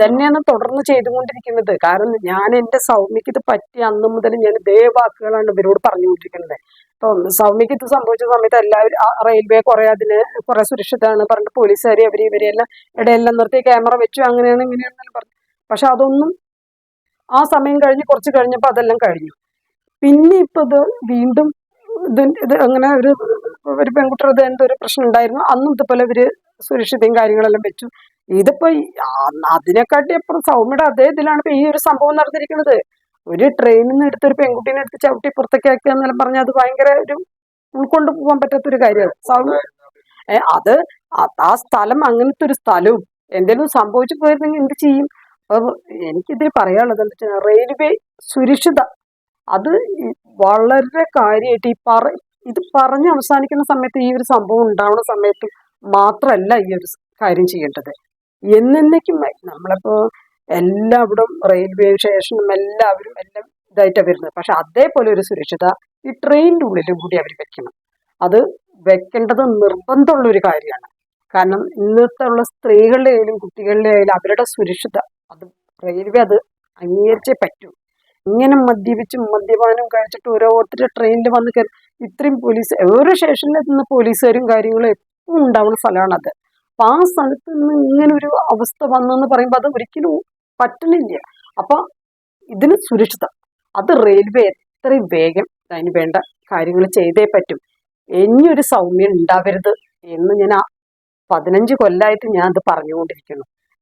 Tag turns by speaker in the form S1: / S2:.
S1: തന്നെയാണ് തുടർന്ന് ചെയ്തുകൊണ്ടിരിക്കുന്നത്. കാരണം ഞാൻ എന്റെ സൗമ്യക്ക് ഇത് പറ്റി അന്ന് മുതൽ ഞാൻ ഇതേ വാക്കുകളാണ് ഇവരോട് പറഞ്ഞുകൊണ്ടിരിക്കുന്നത്. ഇപ്പം സൗമ്യക്ക് ഇത് സംഭവിച്ച സമയത്ത് എല്ലാവരും റെയിൽവേ കുറെ അതിന് കുറെ സുരക്ഷിതമാണ് പറഞ്ഞിട്ട് പോലീസുകാർ അവർ ഇവരെല്ലാം ഇടയെല്ലാം നിർത്തി ക്യാമറ വെച്ചു. അങ്ങനെയാണ് ഇങ്ങനെയാണെന്നെല്ലാം പറഞ്ഞു. പക്ഷെ അതൊന്നും ആ സമയം കഴിഞ്ഞ് കുറച്ച് കഴിഞ്ഞപ്പോൾ അതെല്ലാം കഴിഞ്ഞു. പിന്നെ ഇപ്പൊ ഇത് വീണ്ടും ഇത് ഇത് അങ്ങനെ ഒരു ഒരു പെൺകുട്ടിയുടെ എന്തോ ഒരു പ്രശ്നം ഉണ്ടായിരുന്നു. അന്നും ഇതുപോലെ ഇവർ സുരക്ഷിതയും കാര്യങ്ങളെല്ലാം വെച്ചു. ഇതിപ്പോ അതിനെക്കാട്ടി അപ്പുറം സൗമ്യയുടെ അതേ ഇതിലാണ് ഇപ്പൊ ഈ ഒരു സംഭവം നടന്നിരിക്കുന്നത്. ഒരു ട്രെയിനിൽ നിന്ന് എടുത്ത് ഒരു പെൺകുട്ടീനെ എടുത്ത് ചവിട്ടി പുറത്തേക്ക് ആക്കുക എന്നെല്ലാം പറഞ്ഞാൽ അത് ഭയങ്കര ഒരു ഉൾക്കൊണ്ട് പോകാൻ പറ്റാത്ത ഒരു കാര്യമാണ്. സൗമ്യ അത് ആ സ്ഥലം അങ്ങനത്തെ ഒരു സ്ഥലവും എന്തെങ്കിലും സംഭവിച്ചു പോയിരുന്നെങ്കിൽ എന്ത് ചെയ്യും? അപ്പൊ എനിക്കിതിൽ പറയാനുള്ളത് എന്താ വെച്ചാൽ റെയിൽവേ സുരക്ഷിത. അത് വളരെ കാര്യമായിട്ട് ഈ പറ ഇത് പറഞ്ഞ് അവസാനിക്കുന്ന സമയത്ത് ഈ ഒരു സംഭവം ഉണ്ടാവുന്ന സമയത്ത് മാത്രമല്ല ഈ ഒരു കാര്യം ചെയ്യേണ്ടത്. എന്നേക്കും നമ്മളിപ്പോ എല്ലാവിടും റെയിൽവേ സ്റ്റേഷനും എല്ലാവരും എല്ലാം ഇതായിട്ടാണ് വരുന്നത്. പക്ഷെ അതേപോലെ ഒരു സുരക്ഷിത ഈ ട്രെയിനിന്റെ ഉള്ളിലും കൂടി അവർ വെക്കണം അത് വെക്കേണ്ടത് നിർബന്ധമുള്ള ഒരു കാര്യമാണ്. കാരണം ഇന്നത്തെ ഉള്ള സ്ത്രീകളുടെ ആയാലും കുട്ടികളുടെ ആയാലും അവരുടെ സുരക്ഷിത അത് റെയിൽവേ അത് അംഗീകരിച്ചേ പറ്റൂ. ഇങ്ങനെ മദ്യപിച്ചും മദ്യപാനം കഴിച്ചിട്ട് ഓരോരുത്തരുടെ ട്രെയിനിൽ വന്ന് കയറി ഇത്രയും പോലീസ് ഓരോ സ്റ്റേഷനിൽ എത്തുന്ന പോലീസുകാരും കാര്യങ്ങളും എപ്പോഴും ഉണ്ടാവുന്ന സ്ഥലമാണ് അത് അപ്പൊ ആ സ്ഥലത്ത് നിന്ന് ഇങ്ങനെ ഒരു അവസ്ഥ വന്നെന്ന് പറയുമ്പോൾ അത് ഒരിക്കലും പറ്റുന്നില്ല അപ്പൊ ഇതിന് സുരക്ഷിതം. അത് റെയിൽവേ എത്രയും വേഗം അതിന് വേണ്ട കാര്യങ്ങൾ ചെയ്തേ പറ്റും. ഇനിയൊരു സൗമ്യം ഉണ്ടാവരുത് എന്ന് ഞാൻ പതിനഞ്ച് കൊല്ലമായിട്ട് ഞാൻ അത് പറഞ്ഞുകൊണ്ടിരിക്കുന്നു.